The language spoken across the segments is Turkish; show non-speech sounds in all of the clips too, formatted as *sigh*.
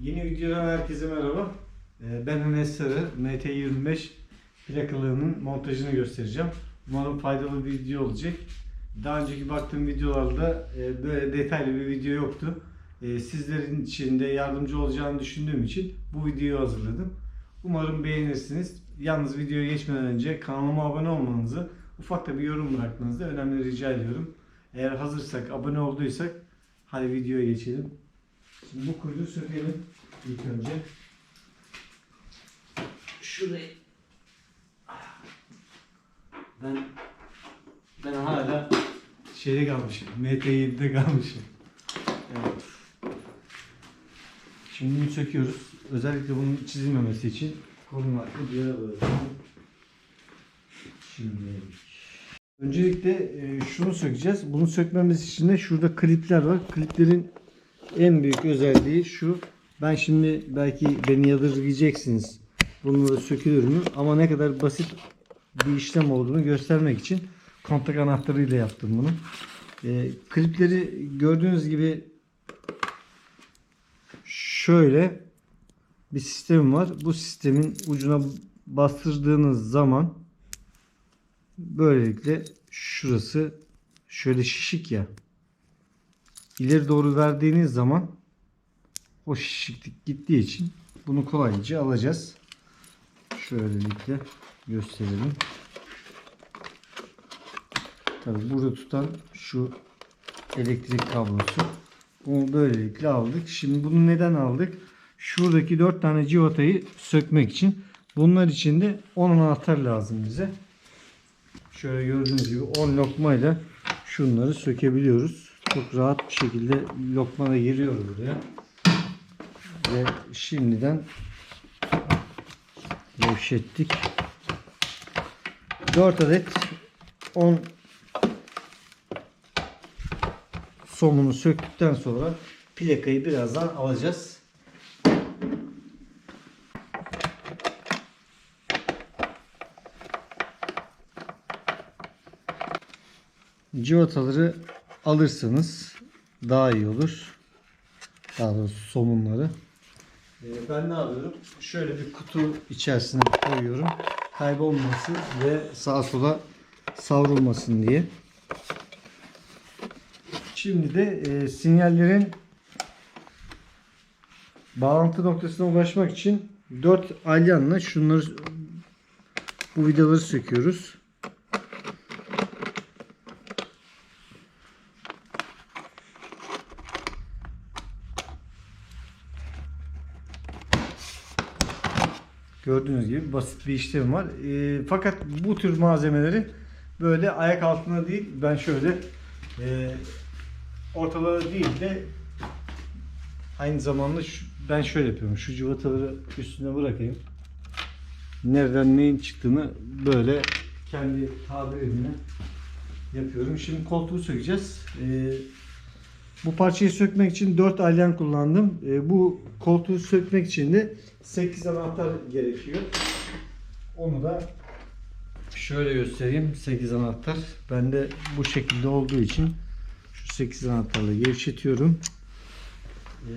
Yeni videodan herkese merhaba. Ee, Ben Enes Sarı, MT25 plakalığının montajını göstereceğim. Umarım faydalı bir video olacak. Daha önceki baktığım videolarda e, böyle detaylı bir video yoktu. E, Sizlerin için de yardımcı olacağını düşündüğüm için bu videoyu hazırladım. Umarım beğenirsiniz. Yalnız videoya geçmeden önce kanalıma abone olmanızı, ufak da bir yorum bırakmanızı önemli rica ediyorum. Eğer hazırsak, abone olduysak hadi videoya geçelim. Bu kuyruğu sökelim ilk önce. Şurayı ben ben hala şeyde kalmışım. MT7'de kalmışım. Evet. Şimdi bunu söküyoruz. Özellikle bunun çizilmemesi için korunaklı bir yere bırakalım. Şimdi Öncelikle e, şunu sökeceğiz. Bunu sökmemiz için de şurada klipler var. Kliplerin en büyük özelliği şu. Ben şimdi belki beni yadırgayacaksınız. Bunları sökülür mü? Ama ne kadar basit bir işlem olduğunu göstermek için kontak anahtarıyla yaptım bunu. E, klipleri gördüğünüz gibi şöyle bir sistem var. Bu sistemin ucuna bastırdığınız zaman böylelikle şurası şöyle şişik ya ileri doğru verdiğiniz zaman o şişiklik gittiği için bunu kolayca alacağız. Şöylelikle gösterelim. Tabi burada tutan şu elektrik kablosu. Bunu böylelikle aldık. Şimdi bunu neden aldık? Şuradaki 4 tane civatayı sökmek için. Bunlar için de 10 anahtar lazım bize. Şöyle gördüğünüz gibi 10 lokmayla şunları sökebiliyoruz. Çok rahat bir şekilde lokma da giriyor buraya. Ve şimdiden gevşettik. 4 adet 10 somunu söktükten sonra plakayı birazdan alacağız. Civataları alırsanız daha iyi olur. Daha doğrusu somunları. Ee, ben ne yapıyorum? Şöyle bir kutu içerisine koyuyorum. Kaybolmasın ve sağa sola savrulmasın diye. Şimdi de e, sinyallerin bağlantı noktasına ulaşmak için 4 alyanla şunları bu vidaları söküyoruz. Gördüğünüz gibi basit bir işlem var. E, fakat bu tür malzemeleri böyle ayak altına değil ben şöyle e, ortalara değil de aynı zamanda şu, ben şöyle yapıyorum. Şu cıvataları üstüne bırakayım. Nereden neyin çıktığını böyle kendi tabirimle yapıyorum. Şimdi koltuğu sökeceğiz. E, bu parçayı sökmek için 4 alyan kullandım. E, bu koltuğu sökmek için de 8 anahtar gerekiyor. Onu da şöyle göstereyim. 8 anahtar. Bende bu şekilde olduğu için şu 8 anahtarla gevşetiyorum. E,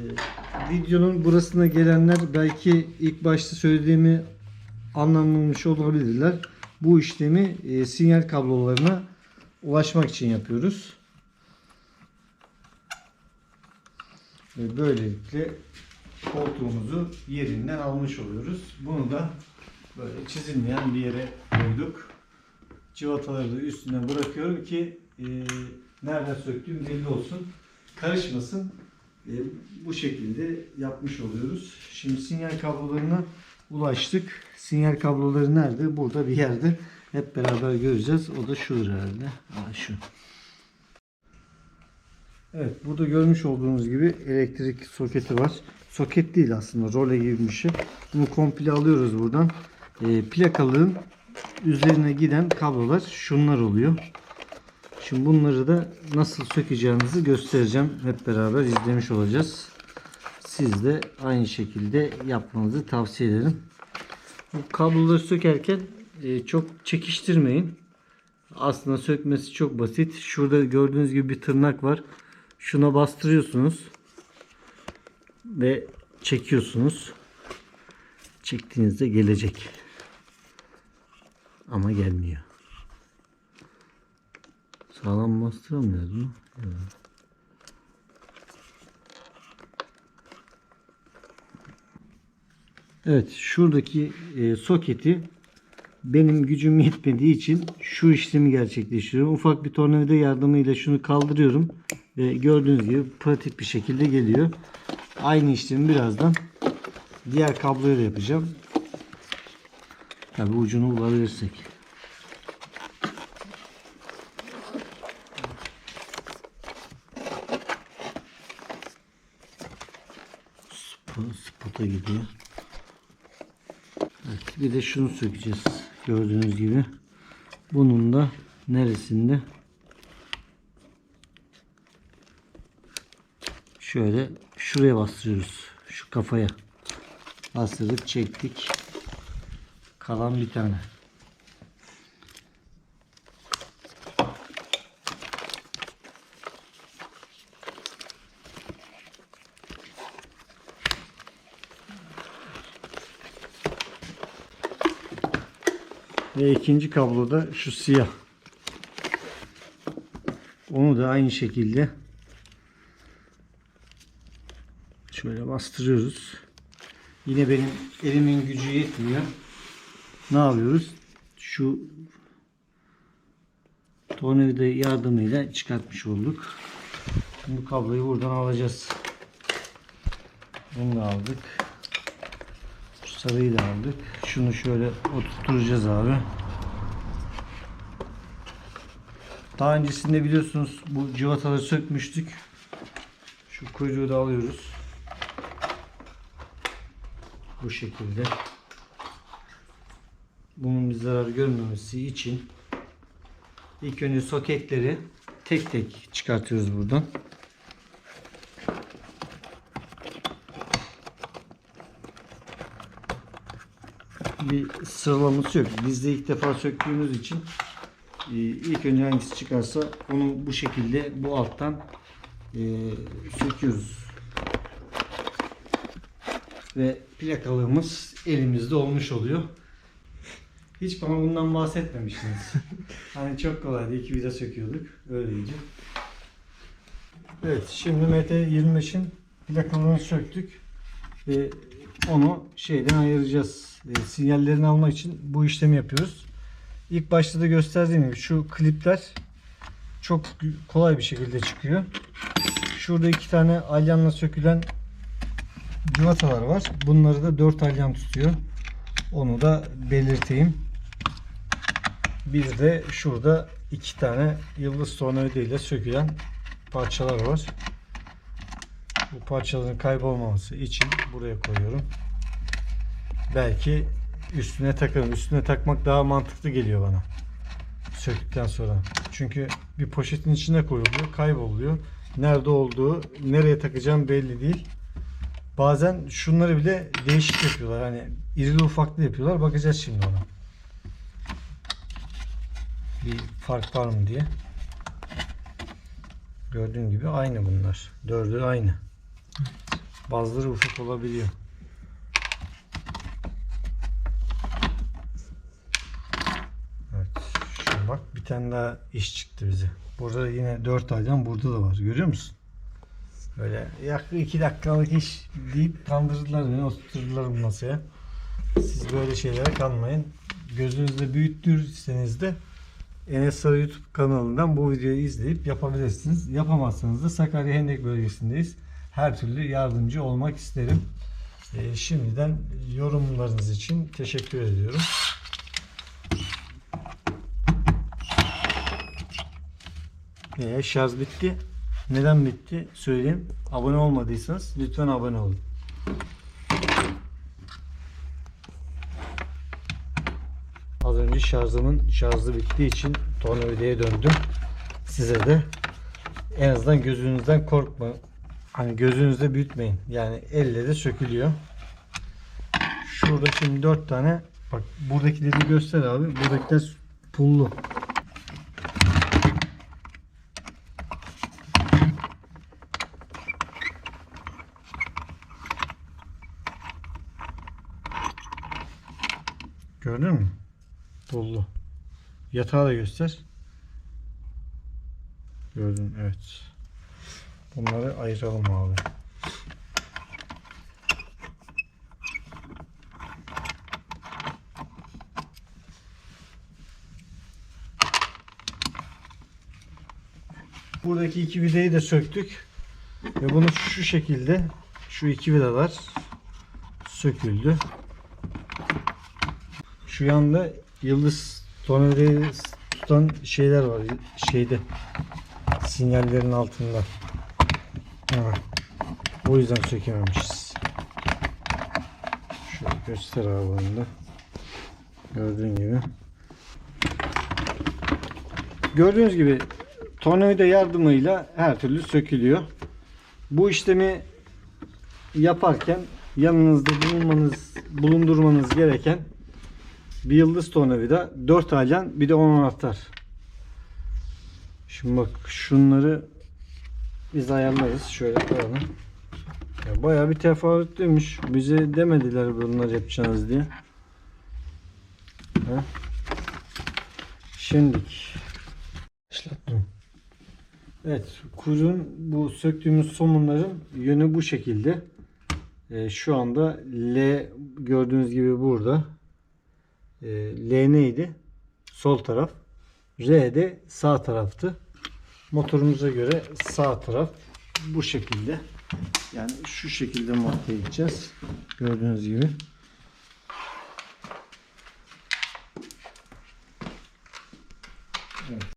videonun burasına gelenler belki ilk başta söylediğimi anlamamış olabilirler. Bu işlemi e, sinyal kablolarına ulaşmak için yapıyoruz. Ve böylelikle koltuğumuzu yerinden almış oluyoruz. Bunu da böyle çizilmeyen bir yere koyduk. Civataları da üstüne bırakıyorum ki e, nereden söktüğüm belli olsun. Karışmasın. E, bu şekilde yapmış oluyoruz. Şimdi sinyal kablolarına ulaştık. Sinyal kabloları nerede? Burada bir yerde. Hep beraber göreceğiz. O da şudur herhalde. Aa, şu. Evet burada görmüş olduğunuz gibi elektrik soketi var. Soket değil aslında role gibi bir şey. Bunu komple alıyoruz buradan. E, plakalığın üzerine giden kablolar şunlar oluyor. Şimdi bunları da nasıl sökeceğinizi göstereceğim. Hep beraber izlemiş olacağız. Siz de aynı şekilde yapmanızı tavsiye ederim. Bu kabloları sökerken e, çok çekiştirmeyin. Aslında sökmesi çok basit. Şurada gördüğünüz gibi bir tırnak var. Şuna bastırıyorsunuz. Ve çekiyorsunuz. Çektiğinizde gelecek. Ama gelmiyor. Sağlam bastıramıyoruz mu? Evet. Evet, şuradaki e, soketi benim gücüm yetmediği için şu işlemi gerçekleştiriyorum. Ufak bir tornavida yardımıyla şunu kaldırıyorum ve gördüğünüz gibi pratik bir şekilde geliyor. Aynı işlemi birazdan diğer kabloya da yapacağım. Tabi ucunu bulabilirsek. Sp- Spota gidiyor. Evet, bir de şunu sökeceğiz. Gördüğünüz gibi. Bunun da neresinde? Şöyle şuraya bastırıyoruz. Şu kafaya. Bastırdık, çektik. Kalan bir tane. Ve ikinci kablo da şu siyah. Onu da aynı şekilde şöyle bastırıyoruz. Yine benim elimin gücü yetmiyor. Ne yapıyoruz? Şu tornavida yardımıyla çıkartmış olduk. Bu kabloyu buradan alacağız. Bunu da aldık. Şu sarıyı da aldık. Şunu şöyle oturtacağız abi. Daha öncesinde biliyorsunuz bu civataları sökmüştük. Şu kuyruğu da alıyoruz. Bu şekilde. Bunun bir zarar görmemesi için ilk önce soketleri tek tek çıkartıyoruz buradan. bir sıralaması yok. Biz de ilk defa söktüğümüz için e, ilk önce hangisi çıkarsa onu bu şekilde bu alttan e, söküyoruz. Ve plakalığımız elimizde olmuş oluyor. Hiç bana bundan bahsetmemiştiniz. *laughs* hani çok kolaydı. İki vida söküyorduk. Öyleydi. Evet. Şimdi MT25'in plakalığını söktük. Ve onu şeyden ayıracağız. E, sinyallerini almak için bu işlemi yapıyoruz. İlk başta da gösterdiğim gibi şu klipler çok kolay bir şekilde çıkıyor. Şurada iki tane alyanla sökülen civatalar var. Bunları da 4 alyan tutuyor. Onu da belirteyim. Bir de şurada iki tane yıldız tornavida ile sökülen parçalar var. Bu parçaların kaybolmaması için buraya koyuyorum. Belki üstüne takarım. Üstüne takmak daha mantıklı geliyor bana. Söktükten sonra. Çünkü bir poşetin içine koyuluyor, kayboluyor. Nerede olduğu, nereye takacağım belli değil. Bazen şunları bile değişik yapıyorlar. Hani irili ufaklı yapıyorlar. Bakacağız şimdi ona. Bir fark var mı diye. Gördüğün gibi aynı bunlar. Dördü aynı. Bazıları ufak olabiliyor. Evet. Şu bak bir tane daha iş çıktı bize. Burada yine 4 aydan burada da var. Görüyor musun? Böyle yaklaşık 2 dakikalık iş deyip kandırdılar beni. Oturtturdular bu masaya. Siz böyle şeylere kanmayın. Gözünüzde büyüttürseniz de Enes Sarı YouTube kanalından bu videoyu izleyip yapabilirsiniz. Yapamazsanız da Sakarya Hendek bölgesindeyiz. Her türlü yardımcı olmak isterim. Ee, şimdiden yorumlarınız için teşekkür ediyorum. Ee, şarj bitti. Neden bitti? Söyleyeyim. Abone olmadıysanız lütfen abone olun. Az önce şarjımın şarjı bittiği için tornavidaya döndüm. Size de en azından gözünüzden korkma. Hani gözünüzde büyütmeyin. Yani elle de sökülüyor. Şurada şimdi 4 tane bak buradakileri göster abi. Buradakiler pullu. Gördün mü? Dolu. Yatağı da göster. Gördün evet. Bunları ayıralım abi. Buradaki iki vidayı da söktük. Ve bunu şu şekilde şu iki vidalar söküldü. Şu yanda yıldız tornavidayı tutan şeyler var şeyde sinyallerin altında. Ha. O yüzden sökememişiz. Şöyle göster abi. Gördüğün gibi. Gördüğünüz gibi tornavida yardımıyla her türlü sökülüyor. Bu işlemi yaparken yanınızda bulunmanız, bulundurmanız gereken bir yıldız tornavida, 4 alyan bir de 10 anahtar. Şimdi bak şunları biz ayarlarız. Şöyle koyalım. Ya bayağı bir teferruatlıymış. Bize demediler bunları yapacağınız diye. Ha? Şimdilik. Başlattım. Evet, kuyruğun bu söktüğümüz somunların yönü bu şekilde. Ee, şu anda L gördüğünüz gibi burada. Ee, L neydi? Sol taraf. R de sağ taraftı. Motorumuza göre sağ taraf bu şekilde. Yani şu şekilde monte edeceğiz. Gördüğünüz gibi.